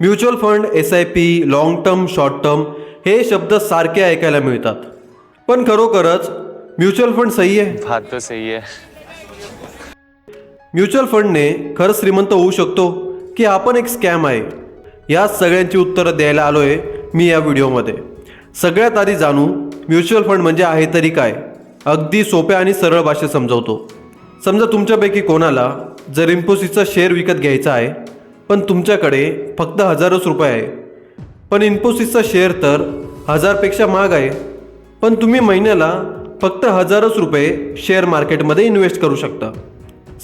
Mutual fund S I P long term short term हे शब्द सारखे ऐकायला मिळतात. पण खरोखरच म्युच्युअल फंड सही आहे? बात तो सही है म्युच्युअल फंडने खरंच श्रीमंत होऊ शकतो की हा पण एक स्कॅम आहे? या सगळ्यांची उत्तरं द्यायला आलो आहे मी या व्हिडिओमध्ये. सगळ्यात आधी जाणू म्युच्युअल फंड म्हणजे आहे तरी काय? अगदी सोप्या आणि सरळ भाषेत समजावतो. समजा तुमच्यापैकी कोणाला जर इन्फोसिसचा शेअर विकत घ्यायचा आहे पण तुमच्याकडे फक्त हजारच रुपये आहे. पण इन्फोसिसचा शेअर तर हजारपेक्षा महाग आहे. पण तुम्ही महिन्याला फक्त हजारच रुपये शेअर मार्केटमध्ये इन्व्हेस्ट करू शकता.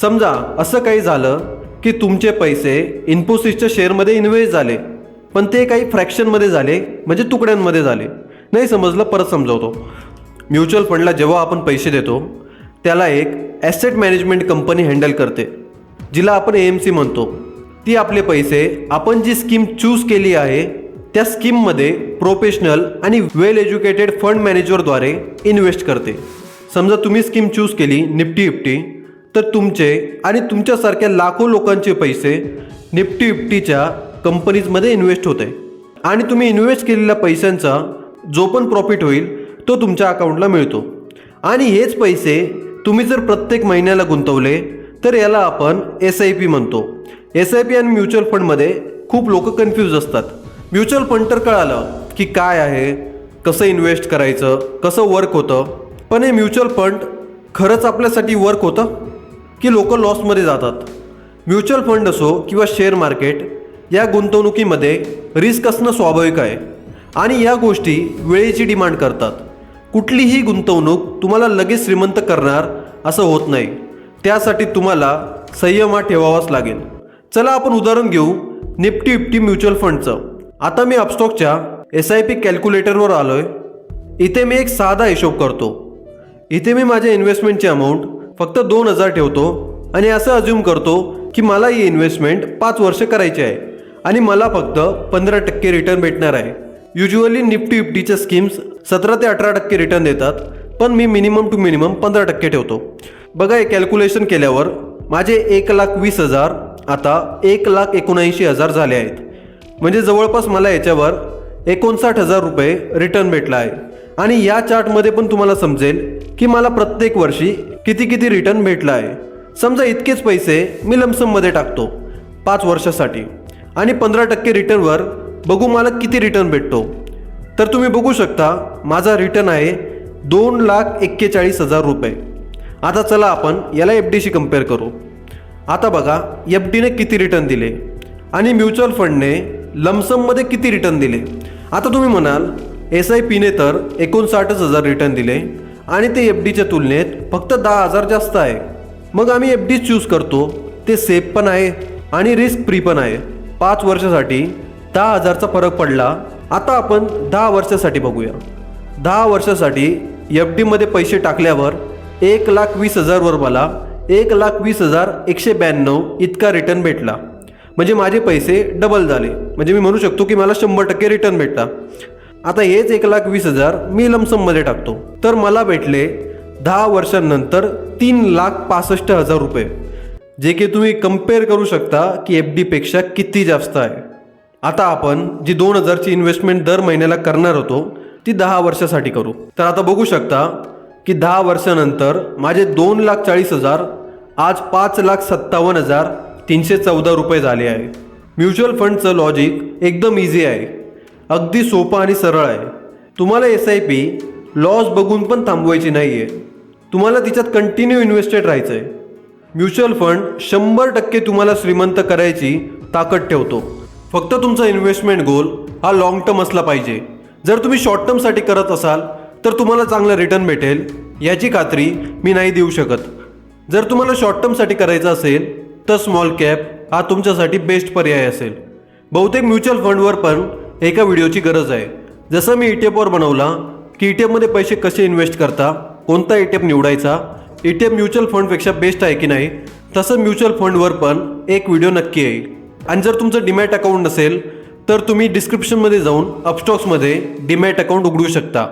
समजा असं काही झालं की तुमचे पैसे इन्फोसिसच्या शेअरमध्ये इन्व्हेस्ट झाले. पण ते काही फ्रॅक्शनमध्ये झाले म्हणजे तुकड्यांमध्ये झाले. नाही समजलं? परत समजावतो. म्युच्युअल फंडला जेव्हा आपण पैसे देतो त्याला एक ॲसेट मॅनेजमेंट कंपनी हँडल करते जिला आपण ए एम सी म्हणतो. ती आपले पैसे आपण जी स्कीम चूज केली आहे त्या स्कीममध्ये प्रोफेशनल आणि वेल एज्युकेटेड फंड मॅनेजरद्वारे इन्व्हेस्ट करते. समजा तुम्ही स्कीम चूज केली निफ्टी इफ्टी तर तुमचे आणि तुमच्यासारख्या लाखो लोकांचे पैसे निफ्टी इफ्टीच्या कंपनीजमध्ये इन्व्हेस्ट होते. आणि तुम्ही इन्व्हेस्ट केलेल्या पैशांचा जो पण प्रॉफिट होईल तो तुमच्या अकाउंटला मिळतो. आणि हेच पैसे तुम्ही जर प्रत्येक महिन्याला गुंतवले तर याला आपण एस आय पी म्हणतो. एस आय पी आणि म्युच्युअल फंडमध्ये खूप लोक कन्फ्यूज असतात. म्युच्युअल फंड तर कळालं की काय आहे कसं इन्व्हेस्ट करायचं कसं वर्क होतं पण हे म्युच्युअल फंड खरंच आपल्यासाठी वर्क होतं? की लोक लॉसमध्ये जातात? म्युच्युअल फंड असो किंवा शेअर मार्केट या गुंतवणुकीमध्ये रिस्क असणं स्वाभाविक आहे. आणि या गोष्टी वेळेची डिमांड करतात. कुठलीही गुंतवणूक तुम्हाला लगेच श्रीमंत करणार असं होत नाही. त्यासाठी तुम्हाला संयम हा ठेवावाच लागेल. चला आपण उदाहरण घेऊ निफ्टी इफ्टी म्युच्युअल फंडचं. आता मी अपस्टॉकच्या एस आय पी कॅल्क्युलेटरवर आलो आहे इथे मी एक साधा हिशोब करतो. इथे मी माझ्या इन्व्हेस्टमेंटची अमाऊंट फक्त दोन हजार ठेवतो आणि असं अज्युम करतो की मला ही इन्व्हेस्टमेंट पाच वर्ष करायची आहे आणि मला फक्त पंधरा टक्के रिटर्न भेटणार आहे. युज्युअली निफ्टी इफ्टीच्या स्कीम्स सतरा ते अठरा टक्के रिटर्न देतात पण मी मिनिमम टू मिनिमम पंधरा टक्के ठेवतो. बघा हे कॅल्क्युलेशन केल्यावर माझे एक लाख वीस हजार आता एक लाख एकोणऐंशी हजार झाले आहेत. म्हणजे जवळपास मला याच्यावर एकोणसाठ हजार रुपये रिटर्न भेटला आहे. आणि या चार्टमध्ये पण तुम्हाला समजेल की मला प्रत्येक वर्षी किती किती रिटर्न भेटला आहे. समजा इतकेच पैसे मी लमसममध्ये टाकतो पाच वर्षासाठी. आणि पंधरा टक्के रिटर्नवर बघू मला किती रिटर्न भेटतो. तर तुम्ही बघू शकता माझा रिटर्न आहे दोन लाख एक्केचाळीस हजार रुपये. आता चला आपण याला एफ डीशी कंपेअर करू. आता बघा एफ डीने किती रिटर्न दिले? आणि म्युच्युअल फंडने लमसममध्ये किती रिटर्न दिले? आता तुम्ही म्हणाल एस आय पीने तर एकोणसाठच हजार रिटर्न दिले आणि ते एफ डीच्या तुलनेत फक्त दहा हजार जास्त आहे. मग आम्ही एफ डी चूज करतो ते सेफ पण आहे आणि रिस्क फ्री पण आहे. पाच वर्षासाठी दहा हजारचा फरक पडला आता आपण दहा वर्षासाठी बघूया. दहा वर्षासाठी एफ डीमध्ये पैसे टाकल्यावर एक लाख वीस हजारवर मला एक लाख वीस हजार एकशे ब्याण्णव इतका रिटर्न भेटला. म्हणजे माझे पैसे डबल झाले. म्हणजे मी म्हणू शकतो की मला शंभर टक्के रिटर्न भेटला. आता हेच एक लाख वीस हजार मी लमसममध्ये टाकतो. तर मला भेटले दहा वर्षांनंतर तीन लाख पासष्ट हजार रुपये. जे की तुम्ही कंपेअर करू शकता की एफ डीपेक्षा किती जास्त आहे. आता आपण जी दोन हजारची इन्व्हेस्टमेंट दर महिन्याला करणार होतो ती दहा वर्षासाठी करू. तर आता बघू शकता की दहा वर्षानंतर माझे दोन लाख चाळीस हजार आज पाच लाख सत्तावन्न हजार तीनशे चौदा रुपये झाले आहे. म्युच्युअल फंडचं लॉजिक एकदम इझी आहे. अगदी सोपं आणि सरळ आहे. तुम्हाला एस आय पी लॉस बघून पण थांबवायची नाही आहे तुम्हाला तिच्यात कंटिन्यू इन्व्हेस्टेड राहायचं आहे म्युच्युअल फंड शंभर टक्के तुम्हाला श्रीमंत करायची ताकद ठेवतो. फक्त तुमचा इन्व्हेस्टमेंट गोल हा लाँग टर्म असला पाहिजे. जर तुम्ही शॉर्ट टर्मसाठी करत असाल तर तुम्हाला चांगलं रिटर्न भेटेल. याची खात्री मी नाही देऊ शकत. जर तुम्हाला शॉर्ट टर्मसाठी करायचं असेल तर स्मॉल कॅप हा तुमच्यासाठी बेस्ट पर्याय असेल. बहुतेक म्युच्युअल फंडवर पण एका व्हिडिओची गरज आहे. जसं मी ई टी एफवर बनवला की ई टी एफमध्ये पैसे कसे इन्व्हेस्ट करता कोणता ई टी एफ निवडायचा ई टी एफ म्युच्युअल फंडपेक्षा बेस्ट आहे की नाही तसं म्युच्युअल फंडवर पण एक व्हिडिओ नक्की येईल. आणि जर तुमचं डीमॅट अकाउंट नसेल तर तुम्ही डिस्क्रिप्शनमध्ये जाऊन अपस्टॉक्समध्ये डीमॅट अकाउंट उघडू शकता.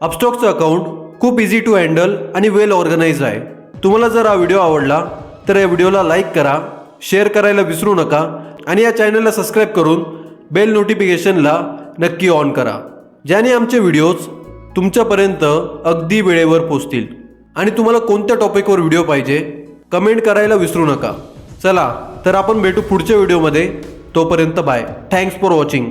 अपस्टॉक्सचं अकाउंट खूप इझी टू हँडल आणि वेल ऑर्गनाइज आहे. तुम्हाला जर हा व्हिडिओ आवडला तर या व्हिडिओला लाईक करा शेअर करायला विसरू नका आणि या चॅनलला सबस्क्राईब करून बेल नोटिफिकेशनला नक्की ऑन करा ज्याने आमचे व्हिडिओज तुमच्यापर्यंत अगदी वेळेवर पोचतील आणि तुम्हाला कोणत्या टॉपिकवर व्हिडिओ पाहिजे कमेंट करायला विसरू नका. चला तर आपण भेटू पुढच्या व्हिडिओमध्ये तोपर्यंत बाय थँक्स फॉर वॉचिंग